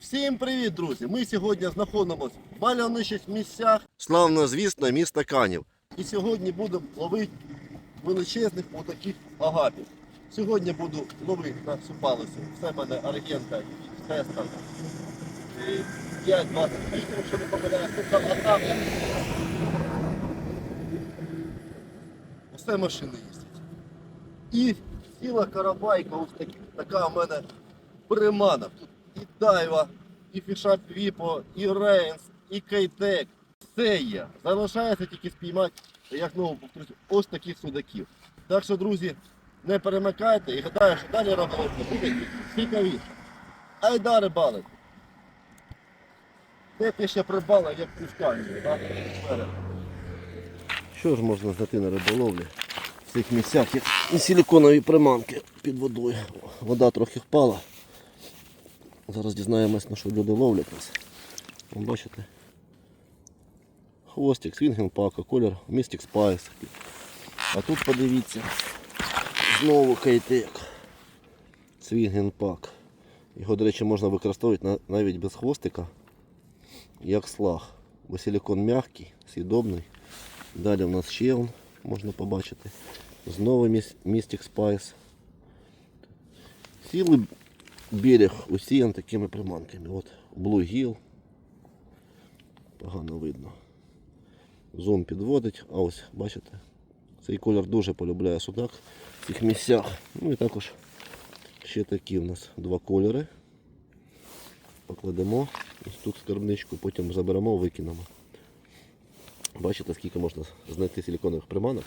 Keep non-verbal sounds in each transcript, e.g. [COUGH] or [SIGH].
Всім привіт, друзі! Ми сьогодні знаходимося в мальовничих місцях славно звісно міста Канів. І сьогодні будемо ловити величезних отаких агапів. Сьогодні буду ловити на всю палицю. Це в мене аргента теста 5-28, якщо не помиляюсь, тут там агапи. Усе машини їздять. І ціла карабайка, ось такі, така у мене примана. Тут і Дайва, і Фішап Віпо, і Рейнс, і Кейтек. Все є. Залишається тільки спіймати, як знову повторюсь, ось таких судаків. Так що, друзі, не перемикайте і гадаю, що далі робити буде цікавіше. Айда рибалить. Де ти ще прибала, як пускання, так? Що ж можна знайти на риболовлі? В цих місцях і силіконові приманки під водою. Вода трохи впала. Зараз дізнаємось, на що люди ловлять нас. Бачите? Хвостик, свінгенпака, колір Mystic Spice. А тут подивіться, знову кейтек. Свінгенпак. Його, до речі, можна використовувати навіть без хвостика, як слаг. Бо силікон м'який, съедобний. Далі у нас ще можна побачити. Знову міс- Mystic Spice. Цілий берег усіян такими приманками. От Hill. Погано видно. Зум підводить, а ось бачите, цей колір дуже полюбляє судак в цих місцях. Ну і також ще такі у нас два кольори. Покладемо ось тут скарбничку, потім заберемо, викинемо. Бачите, скільки можна знайти силіконових приманок,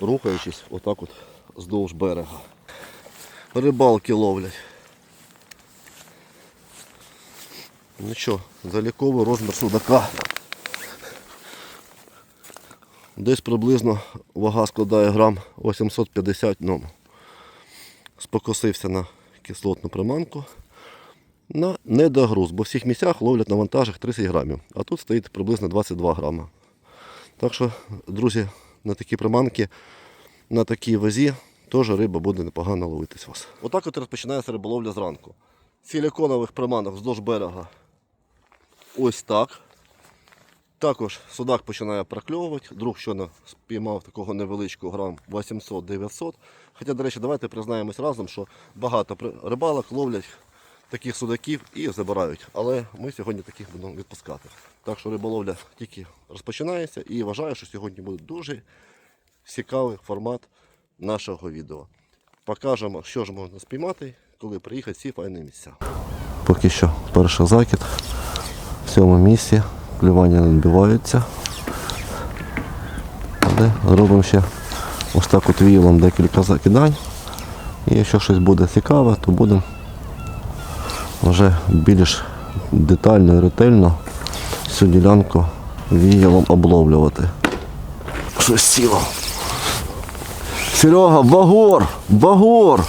рухаючись отак от вздовж берега. Рибалки ловлять. Ну що, заліковий розмір судака. Десь приблизно вага складає грам 850 ну, Спокосився на кислотну приманку. На недогруз, бо в всіх місцях ловлять на вантажах 30 грамів, а тут стоїть приблизно 22 грама. Так що, друзі, на такі приманки, на такій вазі теж риба буде непогано ловитись вас. Отак от розпочинається риболовля зранку. Силіконових приманок вздовж берега ось так. Також судак починає прокльовувати. Друг щойно спіймав такого невеличкого грам 800-900. Хоча, до речі, давайте признаємось разом, що багато рибалок ловлять таких судаків і забирають. Але ми сьогодні таких будемо відпускати. Так що риболовля тільки розпочинається і вважаю, що сьогодні буде дуже цікавий формат нашого відео. Покажемо, що ж можна спіймати, коли приїхати ці файні місця. Поки що перший закид цьому місці. Клювання не відбиваються. Але зробимо ще ось так от віялом декілька закидань. І якщо щось буде цікаве, то будемо вже більш детально і ретельно цю ділянку віялом обловлювати. Щось сіло. Серега, багор! Багор!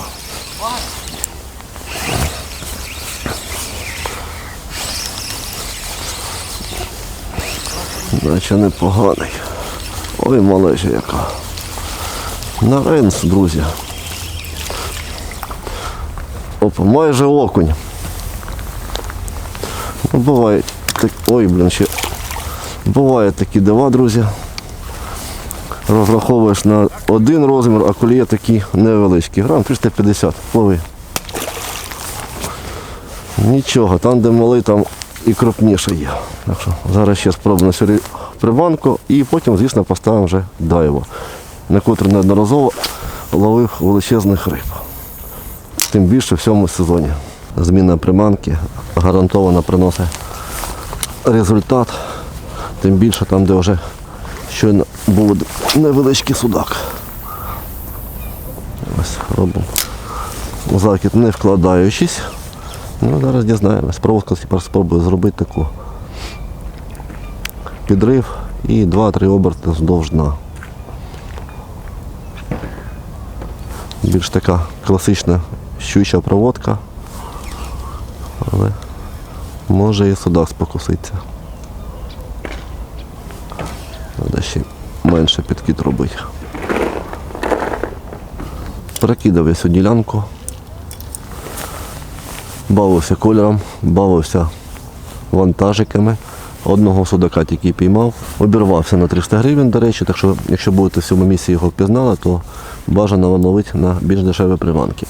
Наче непоганий. Ой, малежа яка. На ренс, друзі. Опа, майже окунь. Ну, буває так. Ой, блін, ще. Бувають такі дива, друзі. Розраховуєш на один розмір, а коли є такі невеличкі. Грам 350. Лови. Нічого, там де малий, там і крупніше є. Так що зараз ще спробуємо сюди приманку і потім, звісно, поставимо вже дайво, на котру неодноразово ловив величезних риб. Тим більше в цьому сезоні. Зміна приманки гарантовано приносить результат. Тим більше там, де вже щойно був невеличкий судак. Ось робимо закид не вкладаючись. Ну, зараз дізнаємось. Проводка тепер спробую зробити таку підрив і 2-3 оберти вздовж дна. Більш така класична щуча проводка, але може і судак спокуситься. Треба ще менше підкид робити. Перекидав я цю ділянку. бавився кольором, бавився вантажиками. Одного судака тільки піймав, обірвався на 300 гривень, до речі, так що якщо будете в цьому місці його впізнали, то бажано вам ловити на більш дешеві приманки.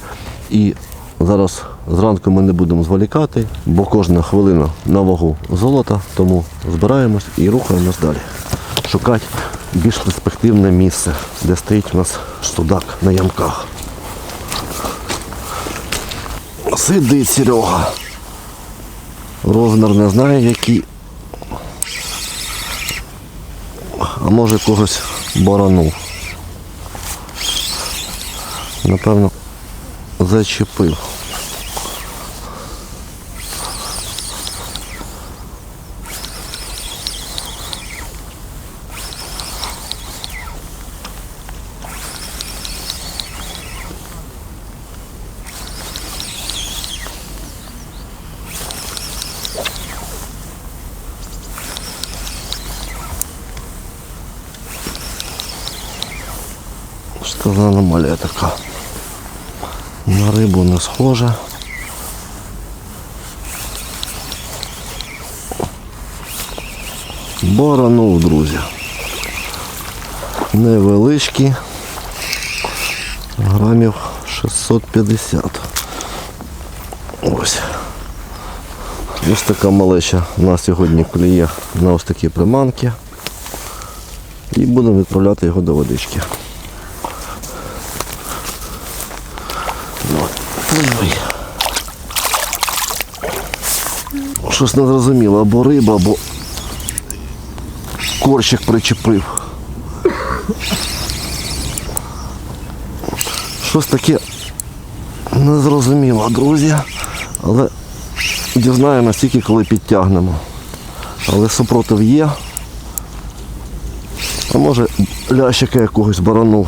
І зараз зранку ми не будемо зволікати, бо кожна хвилина на вагу золота, тому збираємось і рухаємось далі. Шукати більш перспективне місце, де стоїть у нас судак на ямках. Сидить Серега. Розмір не знаю який. А може когось боронув. Напевно, зачепив. Що за аномалія така? На рибу не схожа. Баранув, друзі. Невеличкі. Грамів 650. Ось. Ось така малеча у нас сьогодні клює на ось такі приманки. І будемо відправляти його до водички. Ой. Щось не зрозуміло, або риба, або корщик причепив. Щось таке незрозуміло, друзі. Але дізнаємось тільки коли підтягнемо. Але супротив є. А може лящика якогось баранув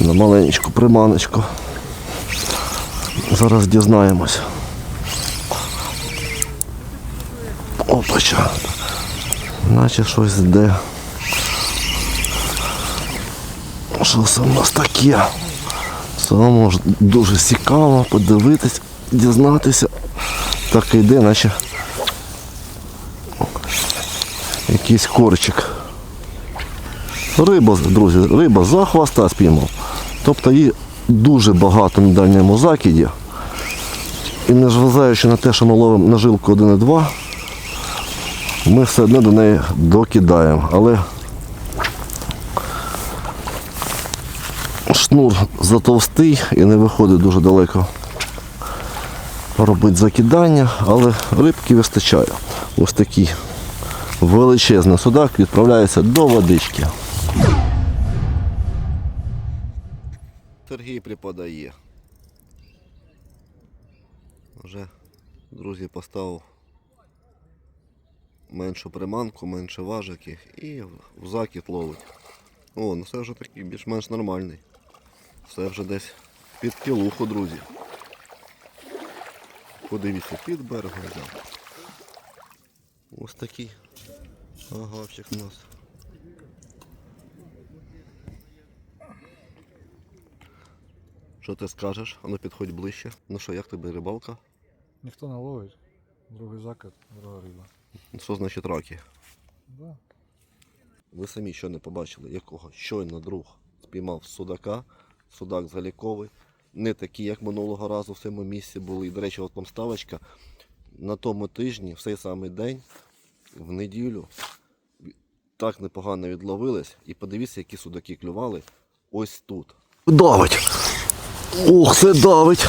на маленьку приманочку. Зараз дізнаємось. Опача. Наче щось йде. Що це у нас таке? Самому ж дуже цікаво подивитись, дізнатися. Так і йде, наче якийсь корчик. Риба, друзі, риба за хвоста спіймав. Тобто її дуже багато на дальньому закиді. І незважаючи на те, що ми ловимо на жилку 1,2, ми все одно до неї докидаємо. Але шнур затовстий і не виходить дуже далеко робити закидання, але рибки вистачає. Ось такий величезний судак відправляється до водички. Сергій припадає. Вже, друзі, поставив меншу приманку, менше важики і в закид ловить. О, ну це вже такий більш-менш нормальний. Це вже десь під кілуху, друзі. Подивіться, під берегом взяв. Ось такий агавчик у нас. Що ти скажеш? А ну підходь ближче. Ну що, як тобі рибалка? Ніхто не ловить. Другий закид, друга риба. Що значить раки? Да. Ви самі що не побачили, якого щойно друг спіймав судака, судак заліковий. Не такі, як минулого разу в цьому місці були. І, до речі, от вам ставочка. На тому тижні, в цей самий день, в неділю, так непогано відловились. І подивіться, які судаки клювали ось тут. Давить! Ох, це давить!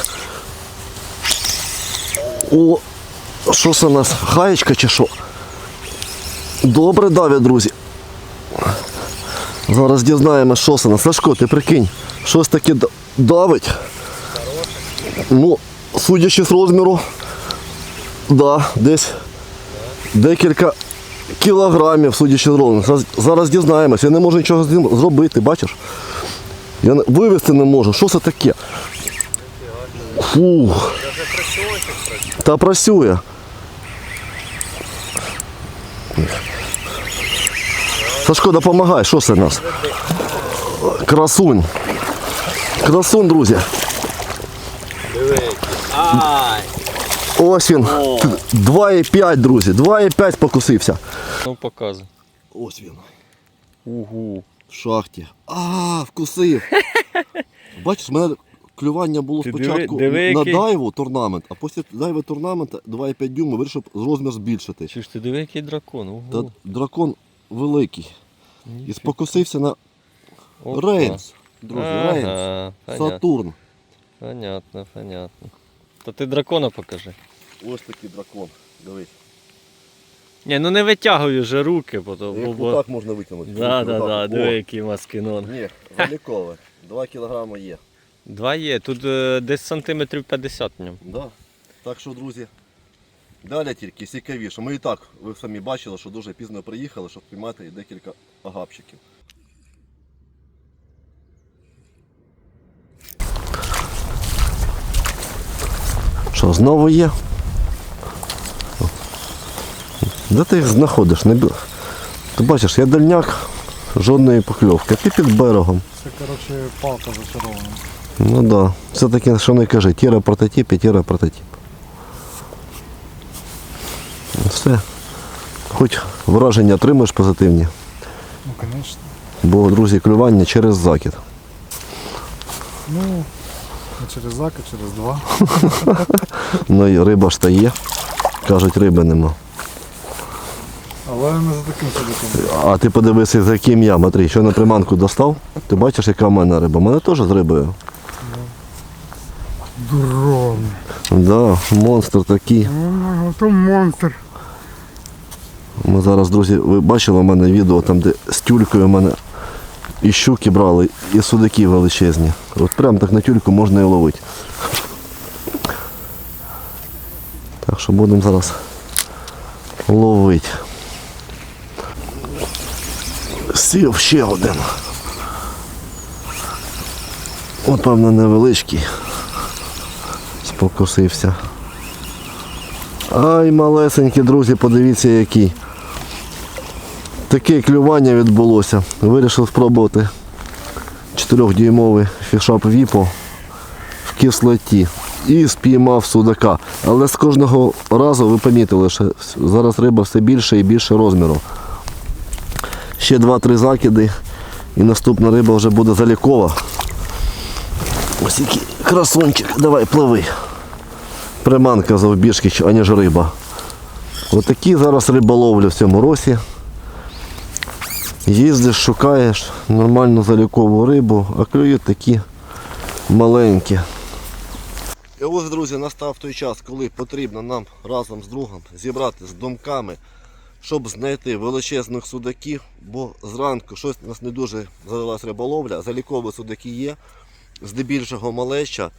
О, що це у нас? Хаєчка чи що? Добре давить, друзі. Зараз дізнаємося, що це. на Сашко, ти прикинь, щось таке давить. Ну, судячи з розміру, да, десь декілька кілограмів, судячи з розміру. Зараз, зараз дізнаємось. Я не можу нічого з ним зробити, бачиш? Я вивезти не можу. Що це таке? Фух. Та працює. Сашко, допомагай, що це в нас? Красунь. Красунь, друзі. Ай! Ось він. 2,5, друзі. 2,5 покусився. Ну показуй. Ось він. Угу. В шахті. А, вкусив. [LAUGHS] Бачиш, мене клювання було Ти спочатку диви- диви, на який- дайву турнамент, а після дайву турнамента 2,5 дюйма вирішив розмір збільшити. Чи ж ти диви, який дракон? Угу. Та дракон великий. І спокусився на Опа. Рейнс. Друзі, Рейнс. Ага, понятно, Сатурн. понятно, понятно. То ти дракона покажи. Ось такий дракон. Дивись. Ні, ну не витягуй вже руки, бо то. Бо, Як бо... отак можна витягнути. Да, да, Отак. да, диви, який маскинон. Ні, залікове. 2 кілограми є. Два є, тут е, десь сантиметрів 50 в ньому. Да. Так що, друзі, далі тільки цікавіше. Ми і так, ви самі бачили, що дуже пізно приїхали, щоб піймати декілька агапчиків. Що, знову є? Де ти їх знаходиш? Не... Ти бачиш, я дальняк, жодної покльовки. Ти під берегом. Це, коротше, палка зачарована. Ну. Да. Все-таки, що не кажи, тіра прототип і тіра прототип. Все. Хоч враження отримаєш позитивні, Ну, звісно. бо, друзі, клювання через закид. Ну, не через закид, через два. [LAUGHS] Ну і риба ж та є. Кажуть, риби нема. Але не за таким садиком. А ти подивися, за яким я, Матрій, що на приманку достав. Ти бачиш, яка в мене риба? У мене теж з рибою. Дрон. Да, монстр такий. То монстр. Ми зараз, друзі, ви бачили у мене відео, там, де з тюлькою в мене і щуки брали, і судаки величезні. От прям так на тюльку можна і ловити. Так що будемо зараз ловити. Сів ще один. От, певно, невеличкий. Спокусився. Ай, малесенькі, друзі, подивіться який. Таке клювання відбулося. Вирішив спробувати 4-дюймовий фішап Віпо в кислоті. І спіймав судака. Але з кожного разу ви помітили, що зараз риба все більше і більше розміру. Ще 2-3 закиди і наступна риба вже буде залікова. Ось який красунчик. Давай, пливи. Приманка завбіжки, аніж риба. Отакі зараз риболовлі в цьому році. Їздиш, шукаєш нормальну залікову рибу, а клюють такі маленькі. І ось, друзі, настав той час, коли потрібно нам разом з другом зібрати з думками, щоб знайти величезних судаків, бо зранку щось у нас не дуже завелась риболовля, залікові судаки є, здебільшого малеща.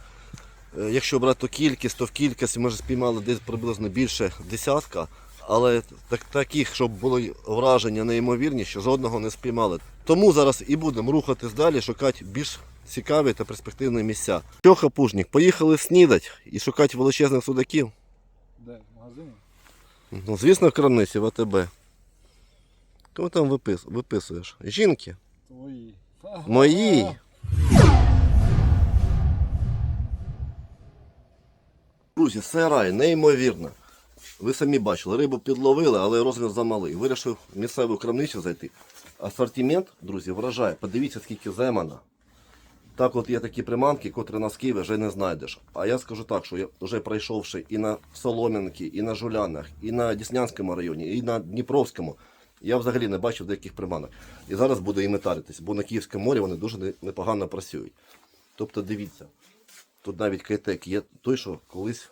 Е, Якщо брати кількість, то в кількості ми вже спіймали десь приблизно більше десятка, але так, таких, щоб було враження неймовірні, що жодного не спіймали. Тому зараз і будемо рухатись далі, шукати більш цікаві та перспективні місця. Тьоха Пужник, поїхали снідати і шукати величезних судаків. Де? В магазині? Ну, звісно, в крамниці в АТБ. Кого там випис... виписуєш? Жінки? Твої. Мої. Друзі, це рай, неймовірно. Ви самі бачили, рибу підловили, але розмір замалий. Вирішив місцеву крамницю зайти. Асортимент, друзі, вражає. Подивіться, скільки земана. Так от є такі приманки, котрі на Києві вже не знайдеш. А я скажу так, що я вже пройшовши і на Солом'янки, і на Жулянах, і на Діснянському районі, і на Дніпровському, я взагалі не бачив деяких приманок. І зараз буду іми таритись, бо на Київському морі вони дуже непогано працюють. Тобто дивіться, тут навіть кайтек є той, що колись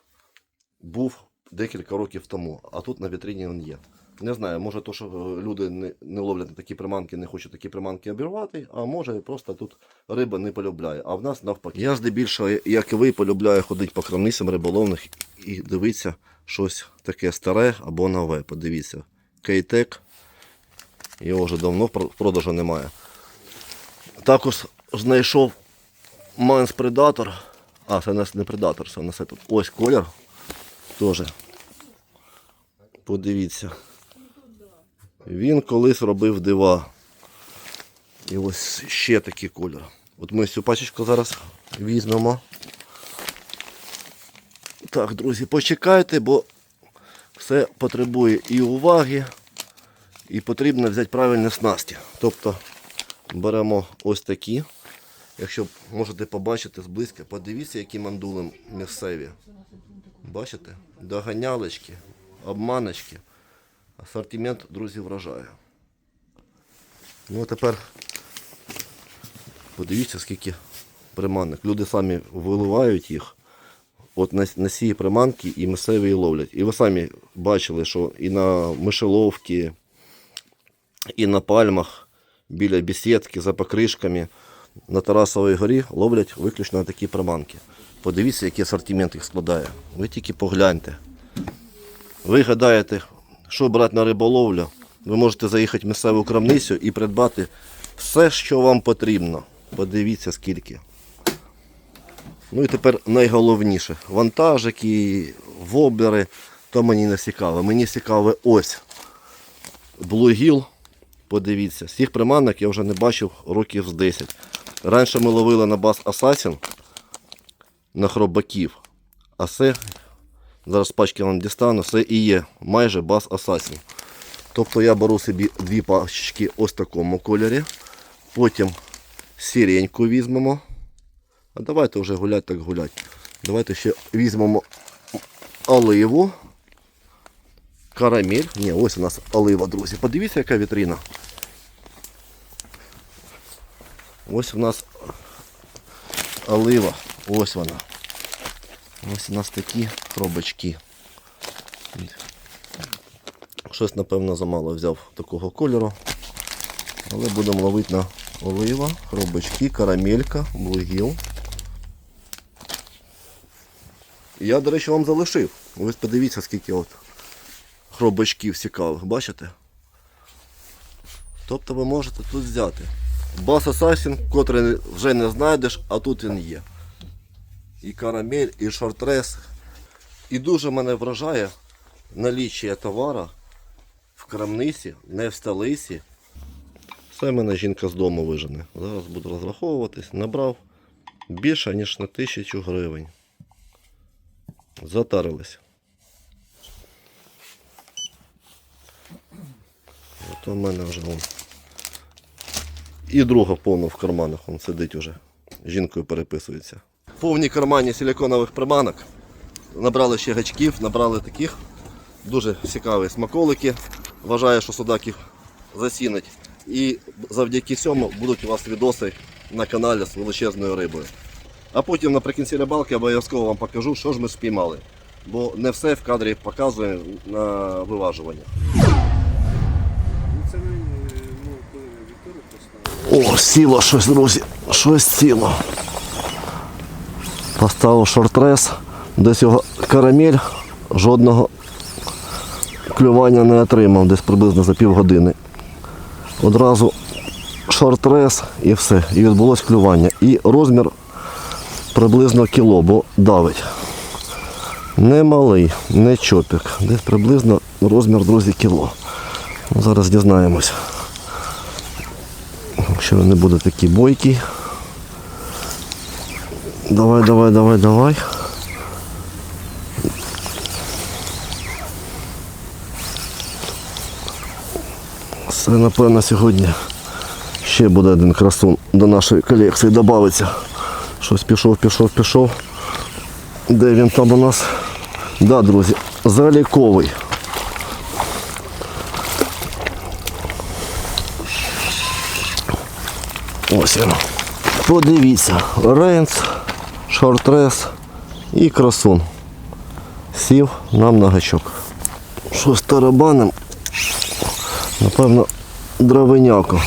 був декілька років тому, а тут на вітрині він є. Не знаю, може то, що е, люди не, не ловлять такі приманки, не хочуть такі приманки обірвати, а може просто тут риба не полюбляє, а в нас навпаки. Я здебільшого, як і ви, полюбляю ходити по крамницям риболовних і дивитися щось таке старе або нове. Подивіться, кейтек, його вже давно в продажу немає. Також знайшов Манс Предатор. А, це не Предатор, це нас тут. Ось колір. Теж. Подивіться. Він колись робив дива. І ось ще такий колір. От ми цю пачечку зараз візьмемо. Так, друзі, почекайте, бо все потребує і уваги, і потрібно взяти правильні снасті. Тобто беремо ось такі. Якщо можете побачити зблизька, подивіться, які мандули місцеві. Бачите? Доганялочки, обманочки. Асортимент, друзі, вражає. Ну а тепер подивіться, скільки приманок. Люди самі виливають їх. От на, на ці приманки і місцеві ловлять. І ви самі бачили, що і на мишеловці, і на пальмах, біля бесідки, за покришками на Тарасовій горі ловлять виключно такі приманки. Подивіться, який асортимент їх складає. Ви тільки погляньте. Ви гадаєте, що брати на риболовлю, ви можете заїхати в місцеву крамницю і придбати все, що вам потрібно. Подивіться скільки. Ну і тепер найголовніше. Вантажики, воблери, то мені не цікаво. Мені цікаве ось блугіл. Подивіться, з цих приманок я вже не бачив років з 10. Раніше ми ловили на бас Assassin на хробаків. А це, зараз пачки вам дістану, це і є майже бас Assassin. Тобто я беру собі дві пачки ось такому кольорі. Потім сіреньку візьмемо. А давайте вже гулять так гулять. Давайте ще візьмемо оливу. Карамель. Ні, ось у нас олива, друзі. Подивіться, яка вітрина. Ось у нас олива. Ось вона. Ось у нас такі хробачки. Щось, напевно, замало взяв такого кольору. Але будемо ловити на олива, хробачки, карамелька, блугіл. Я, до речі, вам залишив. Ось подивіться, скільки от хробачків цікавих, бачите? Тобто ви можете тут взяти. Бас Assassin, котрий вже не знайдеш, а тут він є. І карамель, і шортрес. І дуже мене вражає наліччя товара в крамниці, не в столиці. Це мене жінка з дому вижене. Зараз буду розраховуватись. Набрав більше, ніж на тисячу гривень. Затарились. От у мене вже вон. І друга повна в карманах, он сидить уже. Жінкою переписується. Повні кармані силиконових приманок. Набрали ще гачків, набрали таких. Дуже цікаві смаколики. Вважаю, що судак їх засінить. І завдяки цьому будуть у вас відоси на каналі з величезною рибою. А потім наприкінці рибалки обов'язково вам покажу, що ж ми спіймали. Бо не все в кадрі показує на виважування. Ну це ми, ну, коли Вікторію поставили. О, сіло щось, друзі. Щось сіло. Поставив шортрес. Десь його карамель. Жодного клювання не отримав, десь приблизно за півгодини. Одразу шортрес і все. І відбулось клювання. І розмір приблизно кіло, бо давить. Не малий, не чопік. Десь приблизно розмір, друзі, кіло. Зараз дізнаємось. Якщо він не буде такий бойкий. Давай, давай, давай, давай. Це, напевно, сьогодні ще буде один красун до нашої колекції додається. Щось пішов, пішов, пішов. Де він там у нас? Да, друзі, заліковий. Ось він. Подивіться, рейнс, шортрес і красун. Сів нам на гачок. Щось тарабаним. Напевно, дровиняко.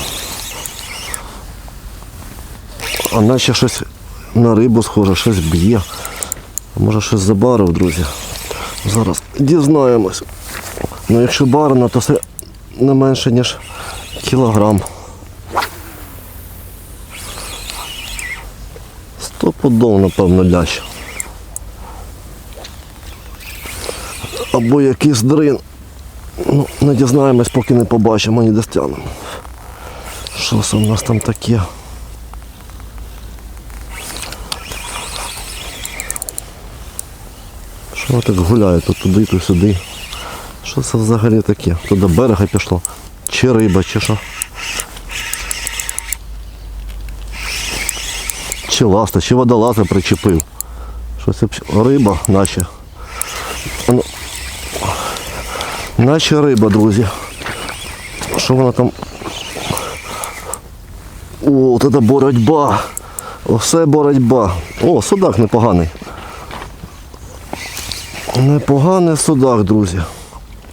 А наче щось на рибу схоже, щось б'є. Може щось забарив, друзі. Зараз дізнаємось. Ну якщо барна, то це не менше, ніж кілограм. Стопудов, напевно, лящ. Або якийсь дрин. Ну, не дізнаємось, поки не побачимо, ні достягнемо. Що це у нас там таке? Що так гуляє тут туди, то сюди? Що це взагалі таке? Тут до берега пішло. Чи риба, чи що? Чи ласта, чи водолаза причепив. Що це риба наче. Ну, наче риба, друзі. Що вона там? О, от це боротьба. Оце боротьба. О, судак непоганий. Непоганий судак, друзі.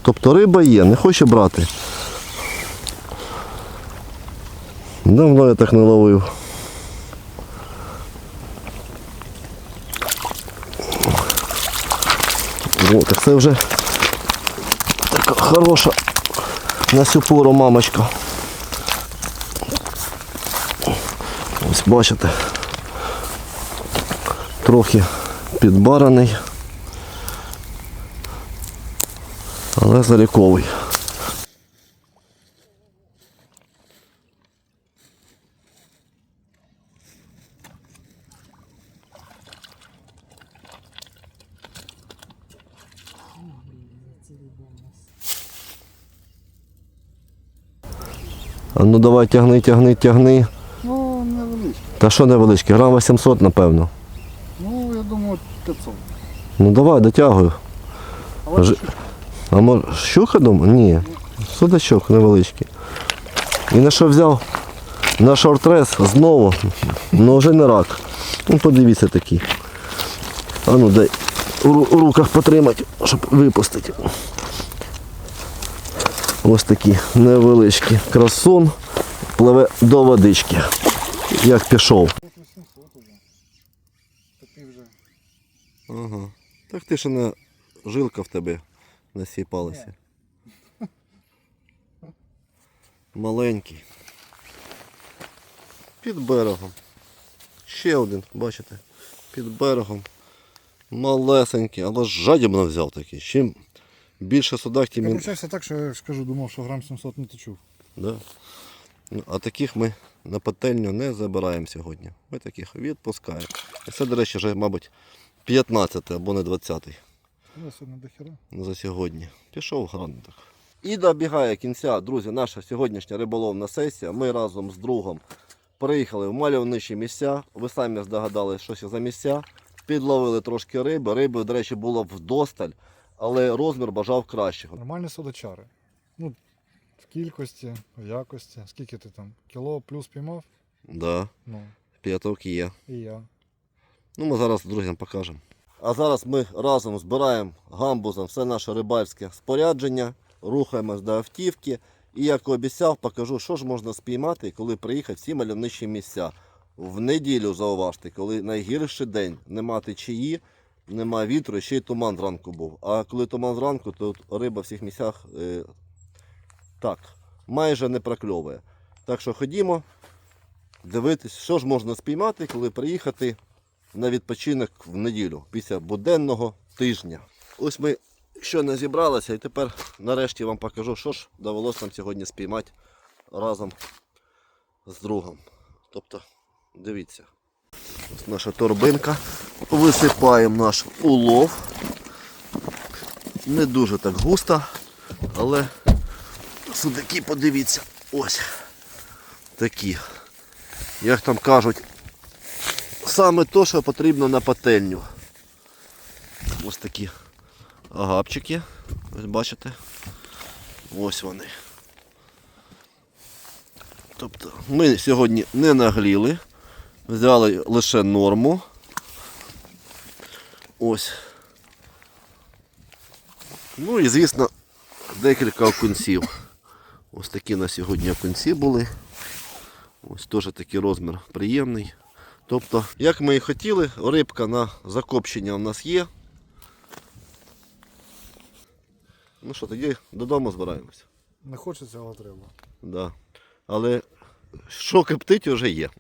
Тобто риба є, не хоче брати. Давно я так не ловив. О, так це вже така хороша на сю пору мамочка. Ось бачите. Трохи підбараний. Але заліковий. Ну давай тягни, тягни, тягни. Ну, невеличкий. Та що невеличкий, грам 800, напевно. Ну, я думаю, 500. Ну давай, дотягую. Але Ж- А може щука думаю? Ні. Судачок невеличкий. І на що взяв? На шортрес знову. Ну вже не рак. Ну подивіться такий. А ну дай у, у руках потримати, щоб випустити. Ось такі невеличкі. Красун пливе до водички. Як пішов. 800 уже. Такий вже. Ага. Так ти ще на жилка в тебе насіпалася. Маленький. Під берегом. Ще один, бачите? Під берегом. Малесенький, але жадібно взяв такий. Чим більше судак, тим Я так, що я ж кажу, думав, що грам 700 не точу. Да. Ну, а таких ми на пательню не забираємо сьогодні. Ми таких відпускаємо. І це, до речі, вже, мабуть, 15 або не 20. Я сьогодні за сьогодні. Пішов гран так. І добігає кінця, друзі, наша сьогоднішня риболовна сесія. Ми разом з другом приїхали в мальовничі місця. Ви самі здогадались, що це за місця. Підловили трошки риби. Риби, до речі, було вдосталь, але розмір бажав кращого. Нормальні судачари. Ну, в кількості, в якості. Скільки ти там? Кіло плюс піймав? Да, Ну, п'яток є. і я. Ну, ми зараз друзям покажемо. А зараз ми разом збираємо гамбузом все наше рибальське спорядження, рухаємось до автівки. І як обіцяв, покажу, що ж можна спіймати, коли приїхати в ці мальовничі місця. В неділю зауважте, коли найгірший день, нема течії, нема вітру, ще й туман зранку був. А коли туман зранку, то риба в всіх місцях е, так, майже не прокльовує. Так що ходімо дивитись, що ж можна спіймати, коли приїхати на відпочинок в неділю після буденного тижня. Ось ми щойно зібралися і тепер нарешті вам покажу, що ж довелося нам сьогодні спіймати разом з другом. Тобто, дивіться, ось наша торбинка. Висипаємо наш улов. Не дуже так густо, але судаки, подивіться, ось такі. Як там кажуть, саме то, що потрібно на пательню. Ось такі агапчики. Ось бачите. Ось вони. Тобто ми сьогодні не нагліли, взяли лише норму. Ось. Ну і звісно декілька окунців. Ось такі на сьогодні окунці були. Ось теж такий розмір приємний. Тобто, як ми і хотіли, рибка на закопчення у нас є. Ну що, тоді додому збираємось. Не хочеться, але треба. Да. Але що киптить вже є.